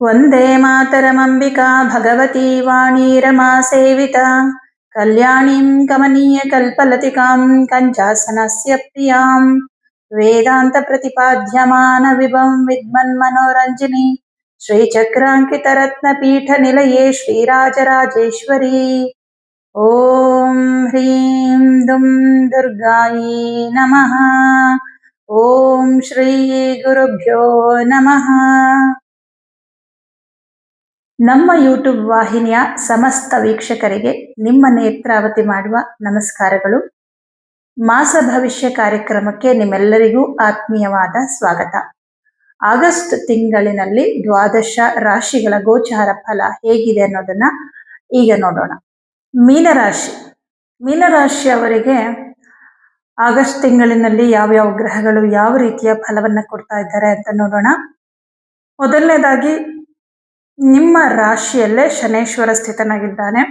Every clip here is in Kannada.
वन्दे मातरमम्बिका भगवती वाणीरमासेविता कल्याणीं कमनीयकल्पलतिकां कञ्चासनस्य प्रियां वेदान्तप्रतिपाद्यमानविभं विद्मन्मनोरञ्जिनी श्रीचक्राङ्कितरत्नपीठनिलये श्रीराजराजेश्वरी ॐ ह्रीं दुं दुर्गायै नमः ॐ श्रीगुरुभ्यो नमः ನಮ್ಮ ಯೂಟ್ಯೂಬ್ ವಾಹಿನಿಯ ಸಮಸ್ತ ವೀಕ್ಷಕರಿಗೆ ನಿಮ್ಮ ನೇತ್ರಾವತಿ ಮಾಡುವ ನಮಸ್ಕಾರಗಳು. ಮಾಸ ಭವಿಷ್ಯ ಕಾರ್ಯಕ್ರಮಕ್ಕೆ ನಿಮ್ಮೆಲ್ಲರಿಗೂ ಆತ್ಮೀಯವಾದ ಸ್ವಾಗತ. ಆಗಸ್ಟ್ ತಿಂಗಳಿನಲ್ಲಿ ದ್ವಾದಶ ರಾಶಿಗಳ ಗೋಚಾರ ಫಲ ಹೇಗಿದೆ ಅನ್ನೋದನ್ನ ಈಗ ನೋಡೋಣ. ಮೀನರಾಶಿ. ಮೀನರಾಶಿಯವರಿಗೆ ಆಗಸ್ಟ್ ತಿಂಗಳಿನಲ್ಲಿ ಯಾವ್ಯಾವ ಗ್ರಹಗಳು ಯಾವ ರೀತಿಯ ಫಲವನ್ನು ಕೊಡ್ತಾ ಇದ್ದಾರೆ ಅಂತ ನೋಡೋಣ. ಮೊದಲನೇದಾಗಿ ನಿಮ್ಮ ರಾಶಿಯಲ್ಲೇ ಶನೇಶ್ವರ ಸ್ಥಿತನಾಗಿದ್ದಾನೆ.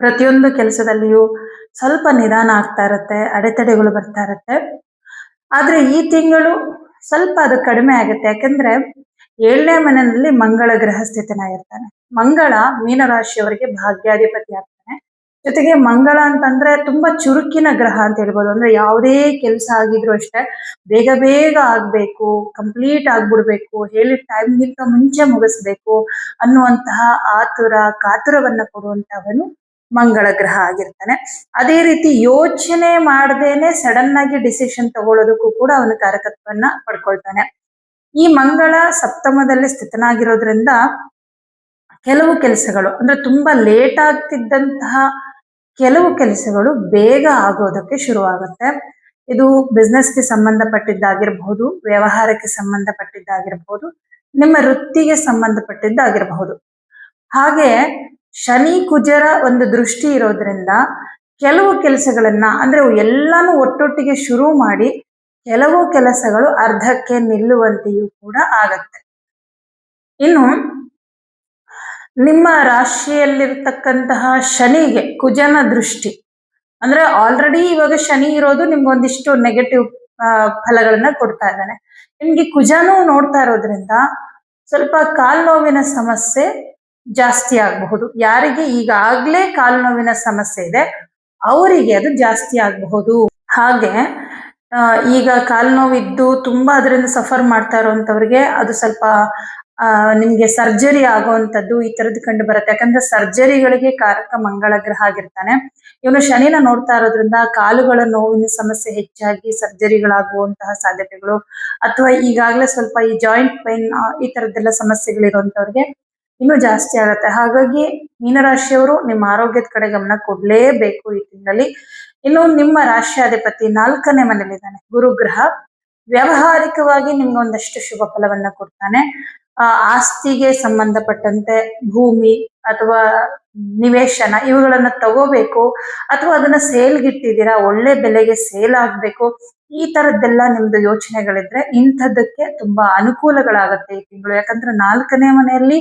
ಪ್ರತಿಯೊಂದು ಕೆಲಸದಲ್ಲಿಯೂ ಸ್ವಲ್ಪ ನಿಧಾನ ಆಗ್ತಾ ಇರುತ್ತೆ, ಅಡೆತಡೆಗಳು ಬರ್ತಾ ಇರುತ್ತೆ. ಆದ್ರೆ ಈ ತಿಂಗಳು ಸ್ವಲ್ಪ ಅದು ಕಡಿಮೆ ಆಗುತ್ತೆ. ಯಾಕಂದ್ರೆ ಏಳನೇ ಮನೆಯಲ್ಲಿ ಮಂಗಳ ಗ್ರಹ ಸ್ಥಿತನಾಗಿರ್ತಾನೆ. ಮಂಗಳ ಮೀನರಾಶಿಯವರಿಗೆ ಭಾಗ್ಯಾಧಿಪತಿ ಆಗ್ತಾನೆ. ಜೊತೆಗೆ ಮಂಗಳ ಅಂತಂದ್ರೆ ತುಂಬಾ ಚುರುಕಿನ ಗ್ರಹ ಅಂತ ಹೇಳ್ಬೋದು. ಅಂದ್ರೆ ಯಾವುದೇ ಕೆಲಸ ಆಗಿದ್ರು ಅಷ್ಟೇ ಬೇಗ ಬೇಗ ಆಗ್ಬೇಕು ಕಂಪ್ಲೀಟ್ ಆಗ್ಬಿಡ್ಬೇಕು, ಹೇಳಿದ ಟೈಮ್ಗಿಂತ ಮುಂಚೆ ಮುಗಿಸ್ಬೇಕು ಅನ್ನುವಂತಹ ಆತುರ, ಕಾತುರವನ್ನ ಕೊಡುವಂತವನು ಮಂಗಳ ಗ್ರಹ ಆಗಿರ್ತಾನೆ. ಅದೇ ರೀತಿ ಯೋಚನೆ ಮಾಡದೇನೆ ಸಡನ್ ಆಗಿ ಡಿಸಿಷನ್ ತಗೊಳ್ಳೋದಕ್ಕೂ ಕೂಡ ಅವನು ಕಾರಕತ್ವವನ್ನ ಪಡ್ಕೊಳ್ತಾನೆ. ಈ ಮಂಗಳ ಸಪ್ತಮದಲ್ಲಿ ಸ್ಥಿತನಾಗಿರೋದ್ರಿಂದ ಕೆಲವು ಕೆಲಸಗಳು ಅಂದ್ರೆ ತುಂಬಾ ಲೇಟ್ ಆಗ್ತಿದ್ದಂತಹ ಕೆಲವು ಕೆಲಸಗಳು ಬೇಗ ಆಗೋದಕ್ಕೆ ಶುರುವಾಗುತ್ತೆ. ಇದು ಬಿಸ್ನೆಸ್ಗೆ ಸಂಬಂಧಪಟ್ಟಿದ್ದಾಗಿರಬಹುದು, ವ್ಯವಹಾರಕ್ಕೆ ಸಂಬಂಧಪಟ್ಟಿದ್ದಾಗಿರಬಹುದು, ನಿಮ್ಮ ವೃತ್ತಿಗೆ ಸಂಬಂಧಪಟ್ಟಿದ್ದಾಗಿರಬಹುದು. ಹಾಗೆ ಶನಿ, ಕುಜರ ಒಂದು ದೃಷ್ಟಿ ಇರೋದ್ರಿಂದ ಕೆಲವು ಕೆಲಸಗಳನ್ನ, ಅಂದ್ರೆ ಎಲ್ಲಾನು ಒಟ್ಟೊಟ್ಟಿಗೆ ಶುರು ಮಾಡಿ ಕೆಲವು ಕೆಲಸಗಳು ಅರ್ಧಕ್ಕೆ ನಿಲ್ಲುವಂತೆಯೂ ಕೂಡ ಆಗತ್ತೆ. ಇನ್ನು ನಿಮ್ಮ ರಾಶಿಯಲ್ಲಿರ್ತಕ್ಕಂತಹ ಶನಿಗೆ ಕುಜನ ದೃಷ್ಟಿ. ಅಂದ್ರೆ ಆಲ್ರೆಡಿ ಇವಾಗ ಶನಿ ಇರೋದು ನಿಮ್ಗೊಂದಿಷ್ಟು ನೆಗೆಟಿವ್ ಫಲಗಳನ್ನ ಕೊಡ್ತಾ ಇದ್ದಾನೆ. ನಿಮ್ಗೆ ಕುಜನೂ ನೋಡ್ತಾ ಇರೋದ್ರಿಂದ ಸ್ವಲ್ಪ ಕಾಲ್ನೋವಿನ ಸಮಸ್ಯೆ ಜಾಸ್ತಿ ಆಗಬಹುದು. ಯಾರಿಗೆ ಈಗಾಗ್ಲೇ ಕಾಲ್ ನೋವಿನ ಸಮಸ್ಯೆ ಇದೆ, ಅವರಿಗೆ ಅದು ಜಾಸ್ತಿ ಆಗಬಹುದು. ಹಾಗೆ ಈಗ ಕಾಲ್ನೋವಿದ್ದು ತುಂಬಾ ಅದರಿಂದ ಸಫರ್ ಮಾಡ್ತಾ ಇರೋಂಥವ್ರಿಗೆ ಅದು ಸ್ವಲ್ಪ ನಿಮ್ಗೆ ಸರ್ಜರಿ ಆಗುವಂಥದ್ದು ಈ ತರದ್ ಕಂಡು ಬರುತ್ತೆ. ಯಾಕಂದ್ರೆ ಸರ್ಜರಿಗಳಿಗೆ ಕಾರಕ ಮಂಗಳ ಗ್ರಹ ಆಗಿರ್ತಾನೆ. ಇವನು ಶನಿನ ನೋಡ್ತಾ ಇರೋದ್ರಿಂದ ಕಾಲುಗಳ ನೋವಿನ ಸಮಸ್ಯೆ ಹೆಚ್ಚಾಗಿ ಸರ್ಜರಿಗಳಾಗುವಂತಹ ಸಾಧ್ಯತೆಗಳು. ಅಥವಾ ಈಗಾಗಲೇ ಸ್ವಲ್ಪ ಈ ಜಾಯಿಂಟ್ ಪೈನ್ ಈ ತರದ್ದೆಲ್ಲ ಸಮಸ್ಯೆಗಳಿರುವಂತವ್ರಿಗೆ ಇನ್ನೂ ಜಾಸ್ತಿ ಆಗುತ್ತೆ. ಹಾಗಾಗಿ ಮೀನರಾಶಿಯವರು ನಿಮ್ಮ ಆರೋಗ್ಯದ ಕಡೆ ಗಮನ ಕೊಡ್ಲೇಬೇಕು ಈ ತಿಂಗಳಲ್ಲಿ. ಇನ್ನು ನಿಮ್ಮ ರಾಶ್ಯಾಧಿಪತಿ ನಾಲ್ಕನೇ ಮನೇಲಿದ್ದಾನೆ. ಗುರುಗ್ರಹ ವ್ಯಾವಹಾರಿಕವಾಗಿ ನಿಮ್ಗೆ ಒಂದಷ್ಟು ಶುಭ ಫಲವನ್ನ ಕೊಡ್ತಾನೆ. ಆಸ್ತಿಗೆ ಸಂಬಂಧಪಟ್ಟಂತೆ ಭೂಮಿ ಅಥವಾ ನಿವೇಶನ ಇವುಗಳನ್ನ ತಗೋಬೇಕು ಅಥವಾ ಅದನ್ನ ಸೇಲ್ಗಿಟ್ಟಿದ್ದೀರಾ, ಒಳ್ಳೆ ಬೆಲೆಗೆ ಸೇಲ್ ಆಗ್ಬೇಕು, ಈ ತರದ್ದೆಲ್ಲ ನಿಮ್ದು ಯೋಚನೆಗಳಿದ್ರೆ ಇಂಥದ್ದಕ್ಕೆ ತುಂಬಾ ಅನುಕೂಲಗಳಾಗತ್ತೆ ಈ ತಿಂಗಳು. ಯಾಕಂದ್ರೆ ನಾಲ್ಕನೇ ಮನೆಯಲ್ಲಿ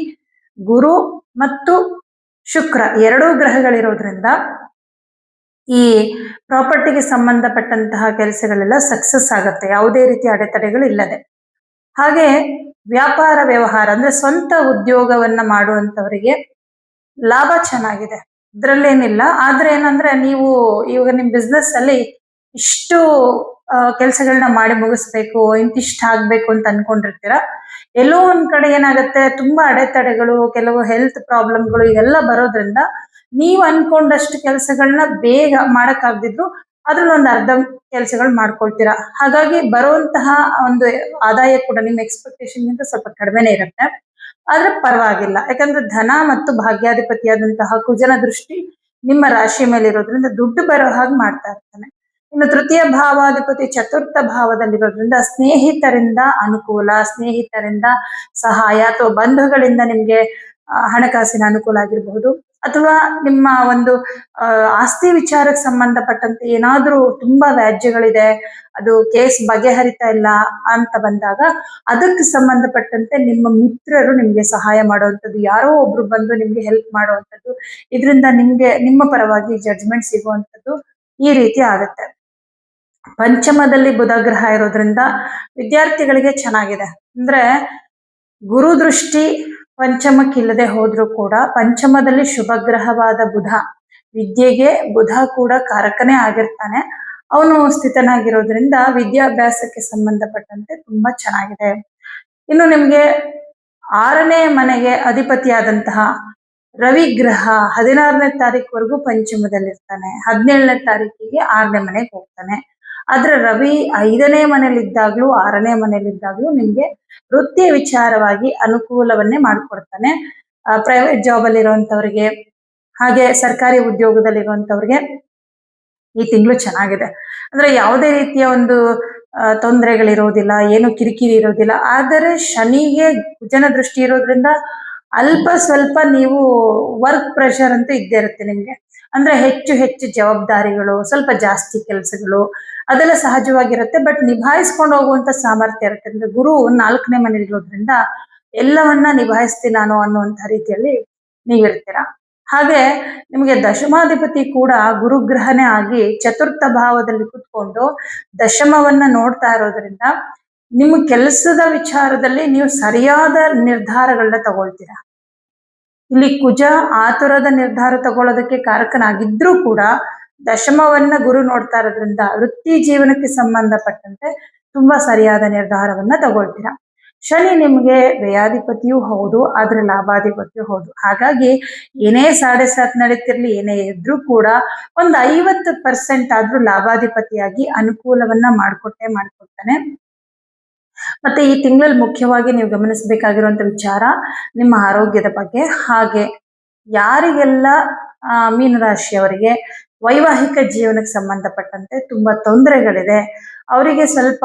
ಗುರು ಮತ್ತು ಶುಕ್ರ ಎರಡೂ ಗ್ರಹಗಳಿರೋದ್ರಿಂದ ಈ ಪ್ರಾಪರ್ಟಿಗೆ ಸಂಬಂಧಪಟ್ಟಂತಹ ಕೆಲಸಗಳೆಲ್ಲ ಸಕ್ಸಸ್ ಆಗತ್ತೆ. ಯಾವುದೇ ರೀತಿ ಅಡೆತಡೆಗಳು ಇಲ್ಲದೆ ಹಾಗೆ ವ್ಯಾಪಾರ ವ್ಯವಹಾರ ಅಂದ್ರೆ ಸ್ವಂತ ಉದ್ಯೋಗವನ್ನ ಮಾಡುವಂತವರಿಗೆ ಲಾಭ ಚೆನ್ನಾಗಿದೆ. ಇದ್ರಲ್ಲೇನಿಲ್ಲ. ಆದ್ರೆ ಏನಂದ್ರೆ ನೀವು ಇವಾಗ ನಿಮ್ ಬಿಸ್ನೆಸ್ ಅಲ್ಲಿ ಇಷ್ಟು ಕೆಲಸಗಳನ್ನ ಮಾಡಿ ಮುಗಿಸ್ಬೇಕು, ಇಂತಿಷ್ಟ ಆಗ್ಬೇಕು ಅಂತ ಅನ್ಕೊಂಡಿರ್ತೀರ, ಎಲ್ಲೋ ಒಂದ್ ಕಡೆ ಏನಾಗುತ್ತೆ, ತುಂಬಾ ಅಡೆತಡೆಗಳು, ಕೆಲವು ಹೆಲ್ತ್ ಪ್ರಾಬ್ಲಮ್ಗಳು ಇವೆಲ್ಲ ಬರೋದ್ರಿಂದ, ನೀವು ಅನ್ಕೊಂಡಷ್ಟು ಕೆಲಸಗಳನ್ನ ಬೇಗ ಮಾಡಕ್ಕಾಗ್ದಿದ್ರು ಅದ್ರಲ್ಲಿ ಒಂದು ಅರ್ಧ ಕೆಲಸಗಳು ಮಾಡ್ಕೊಳ್ತೀರಾ. ಹಾಗಾಗಿ ಬರುವಂತಹ ಒಂದು ಆದಾಯ ಕೂಡ ನಿಮ್ಮ ಎಕ್ಸ್ಪೆಕ್ಟೇಷನ್ ಗಿಂತ ಸ್ವಲ್ಪ ಕಡಿಮೆನೇ ಇರುತ್ತೆ. ಆದ್ರೆ ಪರವಾಗಿಲ್ಲ. ಯಾಕಂದ್ರೆ ಧನ ಮತ್ತು ಭಾಗ್ಯಾಧಿಪತಿಯಾದಂತಹ ಕುಜನ ದೃಷ್ಟಿ ನಿಮ್ಮ ರಾಶಿ ಮೇಲೆ ಇರೋದ್ರಿಂದ ದುಡ್ಡು ಬರೋ ಹಾಗೆ ಮಾಡ್ತಾ ಇರ್ತಾನೆ. ಇನ್ನು ತೃತೀಯ ಭಾವಾಧಿಪತಿ ಚತುರ್ಥ ಭಾವದಲ್ಲಿರೋದ್ರಿಂದ ಸ್ನೇಹಿತರಿಂದ ಅನುಕೂಲ, ಸ್ನೇಹಿತರಿಂದ ಸಹಾಯ ಅಥವಾ ಬಂಧುಗಳಿಂದ ನಿಮ್ಗೆ ಹಣಕಾಸಿನ ಅನುಕೂಲ ಆಗಿರಬಹುದು. ಅಥವಾ ನಿಮ್ಮ ಒಂದು ಆಸ್ತಿ ವಿಚಾರಕ್ಕೆ ಸಂಬಂಧಪಟ್ಟಂತೆ ಏನಾದ್ರೂ ತುಂಬಾ ವ್ಯಾಜ್ಯಗಳಿದೆ, ಅದು ಕೇಸ್ ಬಗೆಹರಿತಾ ಇಲ್ಲ ಅಂತ ಬಂದಾಗ ಅದಕ್ಕೆ ಸಂಬಂಧಪಟ್ಟಂತೆ ನಿಮ್ಮ ಮಿತ್ರರು ನಿಮ್ಗೆ ಸಹಾಯ ಮಾಡುವಂಥದ್ದು, ಯಾರೋ ಒಬ್ರು ಬಂದು ನಿಮ್ಗೆ ಹೆಲ್ಪ್ ಮಾಡುವಂಥದ್ದು, ಇದರಿಂದ ನಿಮ್ಗೆ, ನಿಮ್ಮ ಪರವಾಗಿ ಜಡ್ಜ್ಮೆಂಟ್ ಸಿಗುವಂಥದ್ದು ಈ ರೀತಿ ಆಗುತ್ತೆ. ಪಂಚಮದಲ್ಲಿ ಬುಧ ಗ್ರಹ ಇರೋದ್ರಿಂದ ವಿದ್ಯಾರ್ಥಿಗಳಿಗೆ ಚೆನ್ನಾಗಿದೆ. ಅಂದ್ರೆ ಗುರು ದೃಷ್ಟಿ ಪಂಚಮಕ್ಕಿಲ್ಲದೆ ಹೋದ್ರೂ ಕೂಡ ಪಂಚಮದಲ್ಲಿ ಶುಭ ಗ್ರಹವಾದ ಬುಧ. ವಿದ್ಯೆಗೆ ಬುಧ ಕೂಡ ಕಾರಕನೇ ಆಗಿರ್ತಾನೆ. ಅವನು ಸ್ಥಿತನಾಗಿರೋದ್ರಿಂದ ವಿದ್ಯಾಭ್ಯಾಸಕ್ಕೆ ಸಂಬಂಧಪಟ್ಟಂತೆ ತುಂಬಾ ಚೆನ್ನಾಗಿದೆ. ಇನ್ನು ನಿಮ್ಗೆ ಆರನೇ ಮನೆಗೆ ಅಧಿಪತಿಯಾದಂತಹ ರವಿ ಗ್ರಹ ಹದಿನಾರನೇ ತಾರೀಕುವರೆಗೂ ಪಂಚಮದಲ್ಲಿರ್ತಾನೆ. ಹದಿನೇಳನೇ ತಾರೀಕಿಗೆ ಆರನೇ ಮನೆಗೆ ಹೋಗ್ತಾನೆ. ಆದ್ರೆ ರವಿ ಐದನೇ ಮನೇಲಿದ್ದಾಗ್ಲೂ, ಆರನೇ ಮನೇಲಿದ್ದಾಗ್ಲೂ ನಿಮ್ಗೆ ವೃತ್ತಿಯ ವಿಚಾರವಾಗಿ ಅನುಕೂಲವನ್ನೇ ಮಾಡಿಕೊಡ್ತಾನೆ. ಪ್ರೈವೇಟ್ ಜಾಬ್ ಅಲ್ಲಿ ಇರುವಂತವ್ರಿಗೆ, ಹಾಗೆ ಸರ್ಕಾರಿ ಉದ್ಯೋಗದಲ್ಲಿ ಇರುವಂತವ್ರಿಗೆ ಈ ತಿಂಗಳು ಚೆನ್ನಾಗಿದೆ. ಅಂದ್ರೆ ಯಾವುದೇ ರೀತಿಯ ಒಂದು ತೊಂದರೆಗಳಿರೋದಿಲ್ಲ, ಏನು ಕಿರಿಕಿರಿ ಇರೋದಿಲ್ಲ. ಆದರೆ ಶನಿಗೆ ಕುಜನ ದೃಷ್ಟಿ ಇರೋದ್ರಿಂದ ಅಲ್ಪ ಸ್ವಲ್ಪ ನೀವು ವರ್ಕ್ ಪ್ರೆಷರ್ ಅಂತೂ ಇದ್ದೇ ಇರುತ್ತೆ ನಿಮ್ಗೆ. ಅಂದ್ರೆ ಹೆಚ್ಚು ಹೆಚ್ಚು ಜವಾಬ್ದಾರಿಗಳು, ಸ್ವಲ್ಪ ಜಾಸ್ತಿ ಕೆಲಸಗಳು ಅದೆಲ್ಲ ಸಹಜವಾಗಿರುತ್ತೆ. ಬಟ್ ನಿಭಾಯಿಸ್ಕೊಂಡು ಹೋಗುವಂತ ಸಾಮರ್ಥ್ಯ ಇರುತ್ತೆ. ಅಂದ್ರೆ ಗುರು ನಾಲ್ಕನೇ ಮನೇಲಿ ಇರೋದ್ರಿಂದ ಎಲ್ಲವನ್ನ ನಿಭಾಯಿಸ್ತೀನಿ ನಾನು ಅನ್ನುವಂತ ರೀತಿಯಲ್ಲಿ ನೀವಿರ್ತೀರಾ? ಹಾಗೆ ನಿಮಗೆ ದಶಮಾಧಿಪತಿ ಕೂಡ ಗುರುಗ್ರಹನೇ ಆಗಿ ಚತುರ್ಥ ಭಾವದಲ್ಲಿ ಕುತ್ಕೊಂಡು ದಶಮವನ್ನ ನೋಡ್ತಾ ಇರೋದ್ರಿಂದ ನಿಮ್ಮ ಕೆಲಸದ ವಿಚಾರದಲ್ಲಿ ನೀವು ಸರಿಯಾದ ನಿರ್ಧಾರಗಳನ್ನ ತಗೊಳ್ತೀರಾ? ಇಲ್ಲಿ ಕುಜ ಆತುರದ ನಿರ್ಧಾರ ತಗೊಳ್ಳೋದಕ್ಕೆ ಕಾರಕನಾಗಿದ್ರೂ ಕೂಡ ದಶಮವನ್ನ ಗುರು ನೋಡ್ತಾ ಇರೋದ್ರಿಂದ ವೃತ್ತಿ ಜೀವನಕ್ಕೆ ಸಂಬಂಧಪಟ್ಟಂತೆ ತುಂಬಾ ಸರಿಯಾದ ನಿರ್ಧಾರವನ್ನ ತಗೊಳ್ತೀರಾ? ಶನಿ ನಿಮ್ಗೆ ವ್ಯಯಾಧಿಪತಿಯೂ ಹೌದು, ಆದ್ರೆ ಲಾಭಾಧಿಪತಿಯೂ ಹೌದು. ಹಾಗಾಗಿ ಏನೇ ಸಾಡೆ ಸಾತ್ ನಡೀತಿರ್ಲಿ, ಏನೇ ಇದ್ರೂ ಕೂಡ ಒಂದು ಐವತ್ತು ಪರ್ಸೆಂಟ್ ಆದ್ರೂ ಲಾಭಾಧಿಪತಿಯಾಗಿ ಅನುಕೂಲವನ್ನ ಮಾಡ್ಕೊಟ್ಟೆ ಮಾಡ್ಕೊಡ್ತಾನೆ. ಮತ್ತೆ ಈ ತಿಂಗಳಲ್ಲಿ ಮುಖ್ಯವಾಗಿ ನೀವು ಗಮನಿಸಬೇಕಾಗಿರುವಂತ ವಿಚಾರ ನಿಮ್ಮ ಆರೋಗ್ಯದ ಬಗ್ಗೆ. ಹಾಗೆ ಯಾರಿಗೆಲ್ಲ ಮೀನರಾಶಿಯವರಿಗೆ ವೈವಾಹಿಕ ಜೀವನಕ್ಕೆ ಸಂಬಂಧಪಟ್ಟಂತೆ ತುಂಬಾ ತೊಂದರೆಗಳಿದೆ, ಅವರಿಗೆ ಸ್ವಲ್ಪ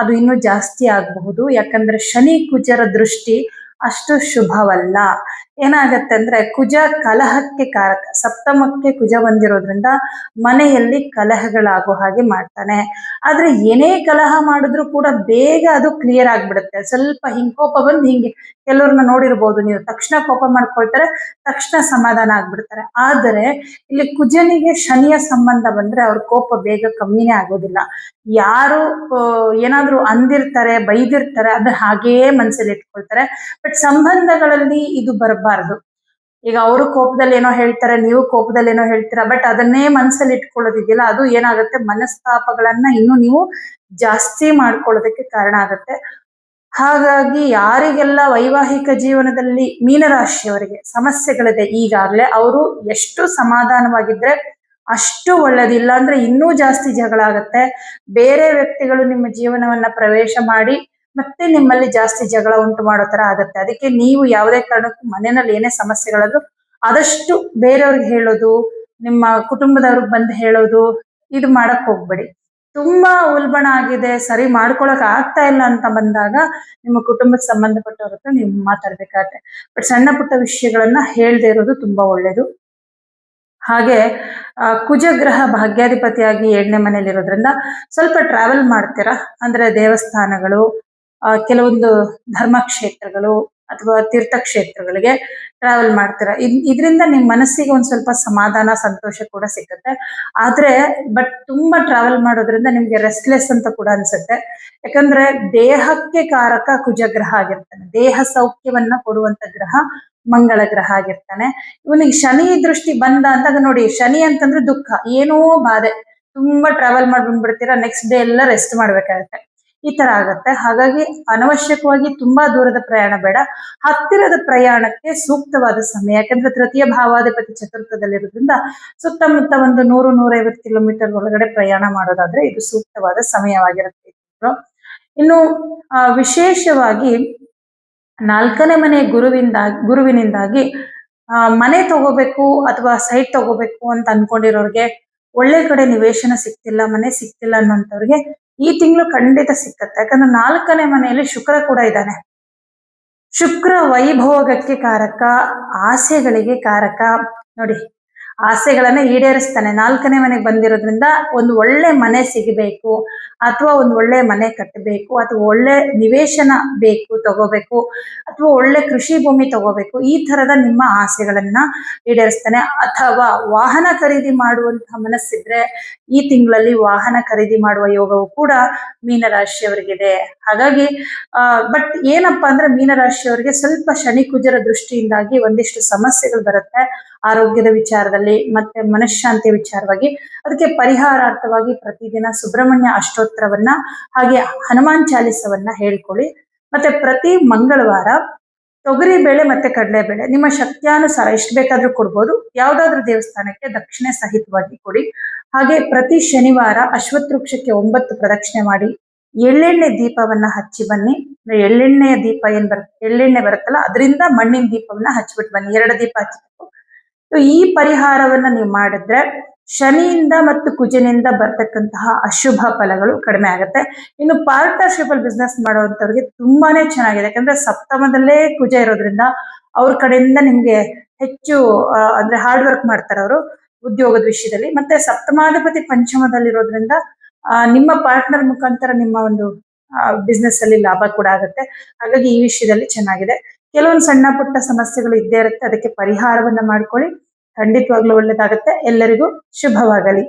ಅದು ಇನ್ನೂ ಜಾಸ್ತಿ ಆಗಬಹುದು. ಯಾಕಂದ್ರೆ ಶನಿ, ಕುಜರ ದೃಷ್ಟಿ ಅಷ್ಟು ಶುಭವಲ್ಲ. ಏನಾಗತ್ತೆ ಅಂದ್ರೆ ಕುಜ ಕಲಹಕ್ಕೆ ಕಾರಕ. ಸಪ್ತಮಕ್ಕೆ ಕುಜ ಬಂದಿರೋದ್ರಿಂದ ಮನೆಯಲ್ಲಿ ಕಲಹಗಳಾಗೋ ಹಾಗೆ ಮಾಡ್ತಾನೆ. ಆದ್ರೆ ಏನೇ ಕಲಹ ಮಾಡಿದ್ರು ಕೂಡ ಬೇಗ ಅದು ಕ್ಲಿಯರ್ ಆಗ್ಬಿಡುತ್ತೆ. ಸ್ವಲ್ಪ ಹಿಂಗ್ ಕೋಪ ಬಂದು ಹಿಂಗೆ ಕೆಲವ್ರನ್ನ ನೋಡಿರ್ಬೋದು ನೀವು. ತಕ್ಷಣ ಕೋಪ ಮಾಡ್ಕೊಳ್ತಾರೆ, ತಕ್ಷಣ ಸಮಾಧಾನ ಆಗ್ಬಿಡ್ತಾರೆ. ಆದರೆ ಇಲ್ಲಿ ಕುಜನಿಗೆ ಶನಿಯ ಸಂಬಂಧ ಬಂದ್ರೆ ಅವ್ರ ಕೋಪ ಬೇಗ ಕಮ್ಮಿನೇ ಆಗೋದಿಲ್ಲ. ಯಾರು ಏನಾದ್ರು ಅಂದಿರ್ತಾರೆ, ಬೈದಿರ್ತಾರೆ ಅದು ಹಾಗೇ ಮನಸ್ಸಲ್ಲಿ ಇಟ್ಕೊಳ್ತಾರೆ. ಬಟ್ ಸಂಬಂಧಗಳಲ್ಲಿ ಇದು ಬರಬಾರ್ದು ಈಗ ಅವರು ಕೋಪದಲ್ಲಿ ಏನೋ ಹೇಳ್ತಾರೆ, ನೀವು ಕೋಪದಲ್ಲಿ ಏನೋ ಹೇಳ್ತೀರಾ ಬಟ್ ಅದನ್ನೇ ಮನಸ್ಸಲ್ಲಿ ಇಟ್ಕೊಳ್ಳೋದಿದೆಯಲ್ಲ, ಅದು ಏನಾಗುತ್ತೆ? ಮನಸ್ತಾಪಗಳನ್ನ ಇನ್ನು ನೀವು ಜಾಸ್ತಿ ಮಾಡ್ಕೊಳ್ಳೋದಕ್ಕೆ ಕಾರಣ ಆಗುತ್ತೆ. ಹಾಗಾಗಿ ಯಾರಿಗೆಲ್ಲ ವೈವಾಹಿಕ ಜೀವನದಲ್ಲಿ ಮೀನರಾಶಿಯವರಿಗೆ ಸಮಸ್ಯೆಗಳಿದೆ, ಈಗಾಗಲೇ ಅವರು ಎಷ್ಟು ಸಮಾಧಾನವಾಗಿದ್ರೆ ಅಷ್ಟು ಒಳ್ಳೇದಿಲ್ಲ ಅಂದ್ರೆ ಇನ್ನೂ ಜಾಸ್ತಿ ಜಗಳ ಆಗುತ್ತೆ. ಬೇರೆ ವ್ಯಕ್ತಿಗಳು ನಿಮ್ಮ ಜೀವನವನ್ನ ಪ್ರವೇಶ ಮಾಡಿ ಮತ್ತೆ ನಿಮ್ಮಲ್ಲಿ ಜಾಸ್ತಿ ಜಗಳ ಉಂಟು ಮಾಡೋ ತರ ಆಗತ್ತೆ. ಅದಕ್ಕೆ ನೀವು ಯಾವುದೇ ಕಾರಣಕ್ಕೂ ಮನೆಯಲ್ಲಿ ಏನೇ ಸಮಸ್ಯೆಗಳಾದ್ರೂ ಆದಷ್ಟು ಬೇರೆಯವ್ರಿಗೆ ಹೇಳೋದು ನಿಮ್ಮ ಕುಟುಂಬದವ್ರಿಗೆ ಬಂದು ಹೇಳೋದು ಇದು ಮಾಡಕ್ ಹೋಗ್ಬೇಡಿ. ತುಂಬಾ ಉಲ್ಬಣ ಆಗಿದೆ ಸರಿ ಮಾಡ್ಕೊಳಕ್ ಆಗ್ತಾ ಇಲ್ಲ ಅಂತ ಬಂದಾಗ ನಿಮ್ಮ ಕುಟುಂಬಕ್ಕೆ ಸಂಬಂಧಪಟ್ಟವ್ರ ಹತ್ರ ನೀವು ಮಾತಾಡ್ಬೇಕಾಗತ್ತೆ ಬಟ್ ಸಣ್ಣ ಪುಟ್ಟ ವಿಷಯಗಳನ್ನ ಹೇಳ್ದೆ ಇರೋದು ತುಂಬಾ ಒಳ್ಳೇದು. ಹಾಗೆ ಆ, ಕುಜಗ್ರಹ ಭಾಗ್ಯಾಧಿಪತಿಯಾಗಿ ಎರಡನೇ ಮನೇಲಿ ಇರೋದ್ರಿಂದ ಸ್ವಲ್ಪ ಟ್ರಾವೆಲ್ ಮಾಡ್ತೀರಾ? ಅಂದ್ರೆ ದೇವಸ್ಥಾನಗಳು ಕೆಲವೊಂದು ಧರ್ಮಕ್ಷೇತ್ರಗಳು ಅಥವಾ ತೀರ್ಥಕ್ಷೇತ್ರಗಳಿಗೆ ಟ್ರಾವೆಲ್ ಮಾಡ್ತೀರಾ. ಇದ್, ಇದರಿಂದ ನಿಮ್ ಮನಸ್ಸಿಗೆ ಒಂದ್ ಸ್ವಲ್ಪ ಸಮಾಧಾನ, ಸಂತೋಷ ಕೂಡ ಸಿಗುತ್ತೆ. ಆದ್ರೆ ಬಟ್ ತುಂಬಾ ಟ್ರಾವೆಲ್ ಮಾಡೋದ್ರಿಂದ ನಿಮ್ಗೆ ರೆಸ್ಟ್ಲೆಸ್ ಅಂತ ಕೂಡ ಅನ್ಸುತ್ತೆ. ಯಾಕಂದ್ರೆ ದೇಹಕ್ಕೆ ಕಾರಕ ಕುಜಗ್ರಹ ಆಗಿರ್ತಾನೆ. ದೇಹ ಸೌಖ್ಯವನ್ನ ಕೊಡುವಂತ ಗ್ರಹ ಮಂಗಳ ಗ್ರಹ ಆಗಿರ್ತಾನೆ. ಇವನಿಗೆ ಶನಿ ದೃಷ್ಟಿ ಬಂದ ಅಂದಾಗ ನೋಡಿ, ಶನಿ ಅಂತಂದ್ರೆ ದುಃಖ, ಏನೋ ಬಾಧೆ. ತುಂಬಾ ಟ್ರಾವೆಲ್ ಮಾಡಿ ಬಂದ್ಬಿಡ್ತೀರಾ ನೆಕ್ಸ್ಟ್ ಡೇ ಎಲ್ಲ ರೆಸ್ಟ್ ಮಾಡ್ಬೇಕಾಗತ್ತೆ. ಈ ತರ ಆಗತ್ತೆ. ಹಾಗಾಗಿ ಅನವಶ್ಯಕವಾಗಿ ತುಂಬಾ ದೂರದ ಪ್ರಯಾಣ ಬೇಡ. ಹತ್ತಿರದ ಪ್ರಯಾಣಕ್ಕೆ ಸೂಕ್ತವಾದ ಸಮಯ. ಯಾಕಂದ್ರೆ ತೃತೀಯ ಭಾವಾಧಿಪತಿ ಚತುರ್ಥದಲ್ಲಿರೋದ್ರಿಂದ ಸುತ್ತಮುತ್ತ ಒಂದು ನೂರು, ನೂರೈವತ್ತು ಕಿಲೋಮೀಟರ್ ಒಳಗಡೆ ಪ್ರಯಾಣ ಮಾಡೋದಾದ್ರೆ ಇದು ಸೂಕ್ತವಾದ ಸಮಯವಾಗಿರುತ್ತೆ. ಇನ್ನು ವಿಶೇಷವಾಗಿ ನಾಲ್ಕನೇ ಮನೆ ಗುರುವಿಂದ, ಗುರುವಿನಿಂದಾಗಿ ಮನೆ ತಗೋಬೇಕು ಅಥವಾ ಸೈಟ್ ತಗೋಬೇಕು ಅಂತ ಅನ್ಕೊಂಡಿರೋರ್ಗೆ ಒಳ್ಳೆ ಕಡೆ ನಿವೇಶನ ಸಿಕ್ತಿಲ್ಲ ಮನೆ ಸಿಕ್ತಿಲ್ಲ ಅನ್ನೋಂಥವ್ರಿಗೆ ಈ ತಿಂಗಳು ಖಂಡಿತ ಸಿಕ್ಕತ್ತೆ. ಯಾಕಂದ್ರೆ ನಾಲ್ಕನೇ ಮನೆಯಲ್ಲಿ ಶುಕ್ರ ಕೂಡ ಇದ್ದಾನೆ. ಶುಕ್ರ ವೈಭೋಗಕ್ಕೆ ಕಾರಕ, ಆಸೆಗಳಿಗೆ ಕಾರಕ. ನೋಡಿ ಆಸೆಗಳನ್ನ ಈಡೇರಿಸ್ತಾನೆ. ನಾಲ್ಕನೇ ಮನೆಗೆ ಬಂದಿರೋದ್ರಿಂದ ಒಂದು ಒಳ್ಳೆ ಮನೆ ಸಿಗಬೇಕು, ಅಥವಾ ಒಂದು ಒಳ್ಳೆ ಮನೆ ಕಟ್ಟಬೇಕು ಅಥವಾ ಒಳ್ಳೆ ನಿವೇಶನ ಬೇಕು ತಗೋಬೇಕು, ಅಥವಾ ಒಳ್ಳೆ ಕೃಷಿ ಭೂಮಿ ತಗೋಬೇಕು, ಈ ತರದ ನಿಮ್ಮ ಆಸೆಗಳನ್ನ ಈಡೇರಿಸ್ತಾನೆ. ಅಥವಾ ವಾಹನ ಖರೀದಿ ಮಾಡುವಂತಹ ಮನಸ್ಸಿದ್ರೆ ಈ ತಿಂಗಳಲ್ಲಿ ವಾಹನ ಖರೀದಿ ಮಾಡುವ ಯೋಗವು ಕೂಡ ಮೀನರಾಶಿಯವರಿಗಿದೆ. ಹಾಗಾಗಿ ಬಟ್ ಏನಪ್ಪಾ ಅಂದ್ರೆ ಮೀನರಾಶಿಯವರಿಗೆ ಸ್ವಲ್ಪ ಶನಿ ಕುಜರ ದೃಷ್ಟಿಯಿಂದಾಗಿ ಒಂದಿಷ್ಟು ಸಮಸ್ಯೆಗಳು ಬರುತ್ತೆ. ಆರೋಗ್ಯದ ವಿಚಾರದಲ್ಲಿ ಮತ್ತೆ ಮನಃಶಾಂತಿ ವಿಚಾರವಾಗಿ, ಅದಕ್ಕೆ ಪರಿಹಾರಾರ್ಥವಾಗಿ ಪ್ರತಿದಿನ ಸುಬ್ರಹ್ಮಣ್ಯ ಅಷ್ಟೋತ್ತರವನ್ನ ಹಾಗೆ ಹನುಮಾನ್ ಚಾಲಿಸವನ್ನ ಹೇಳ್ಕೊಳ್ಳಿ. ಮತ್ತೆ ಪ್ರತಿ ಮಂಗಳವಾರ ತೊಗರಿ ಬೇಳೆ ಮತ್ತೆ ಕಡಲೆಬೇಳೆ ನಿಮ್ಮ ಶಕ್ತಿಯಾನುಸಾರ ಎಷ್ಟು ಬೇಕಾದ್ರೂ ಕೊಡ್ಬೋದು. ಯಾವ್ದಾದ್ರು ದೇವಸ್ಥಾನಕ್ಕೆ ದಕ್ಷಿಣೆ ಸಹಿತವಾಗಿ ಕೊಡಿ. ಹಾಗೆ ಪ್ರತಿ ಶನಿವಾರ ಅಶ್ವತ್ವೃಕ್ಷಕ್ಕೆ ಒಂಬತ್ತು ಪ್ರದಕ್ಷಿಣೆ ಮಾಡಿ, ಎಳ್ಳೆಣ್ಣೆ ದೀಪವನ್ನ ಹಚ್ಚಿ ಬನ್ನಿ. ಎಳ್ಳೆಣ್ಣೆಯ ದೀಪ ಏನ್ ಬರುತ್ತೆ ಎಳ್ಳೆಣ್ಣೆ ಬರುತ್ತಲ್ಲ, ಅದರಿಂದ ಮಣ್ಣಿನ ದೀಪವನ್ನ ಹಚ್ಬಿಟ್ಟು ಬನ್ನಿ. ಎರಡು ದೀಪ ಹಚ್ಬೇಕು. ಸೊ ಈ ಪರಿಹಾರವನ್ನ ನೀವು ಮಾಡಿದ್ರೆ ಶನಿಯಿಂದ ಮತ್ತು ಕುಜನಿಂದ ಬರ್ತಕ್ಕಂತಹ ಅಶುಭ ಫಲಗಳು ಕಡಿಮೆ ಆಗುತ್ತೆ. ಇನ್ನು ಪಾರ್ಟ್ನರ್ಶಿಪ್ ಅಲ್ಲಿ ಬಿಸ್ನೆಸ್ ಮಾಡುವಂತವ್ರಿಗೆ ತುಂಬಾನೇ ಚೆನ್ನಾಗಿದೆ. ಯಾಕಂದ್ರೆ ಸಪ್ತಮದಲ್ಲೇ ಕುಜ ಇರೋದ್ರಿಂದ ಅವ್ರ ಕಡೆಯಿಂದ ನಿಮ್ಗೆ ಹೆಚ್ಚು ಅಂದ್ರೆ ಹಾರ್ಡ್ ವರ್ಕ್ ಮಾಡ್ತಾರೆ ಅವರು ಉದ್ಯೋಗದ ವಿಷಯದಲ್ಲಿ. ಮತ್ತೆ ಸಪ್ತಮಾಧಿಪತಿ ಪಂಚಮದಲ್ಲಿರೋದ್ರಿಂದ ನಿಮ್ಮ ಪಾರ್ಟ್ನರ್ ಮುಖಾಂತರ ನಿಮ್ಮ ಒಂದು ಬಿಸ್ನೆಸ್ ಅಲ್ಲಿ ಲಾಭ ಕೂಡ ಆಗುತ್ತೆ. ಹಾಗಾಗಿ ಈ ವಿಷಯದಲ್ಲಿ ಚೆನ್ನಾಗಿದೆ. ಕೆಲವೊಂದು ಸಣ್ಣ ಪುಟ್ಟ ಸಮಸ್ಯೆಗಳು ಇದ್ದೇ ಇರುತ್ತೆ. ಅದಕ್ಕೆ ಪರಿಹಾರವನ್ನ ಮಾಡ್ಕೊಳ್ಳಿ. ಖಂಡಿತವಾಗ್ಲೂ ಒಳ್ಳೇದಾಗುತ್ತೆ. ಎಲ್ಲರಿಗೂ ಶುಭವಾಗಲಿ.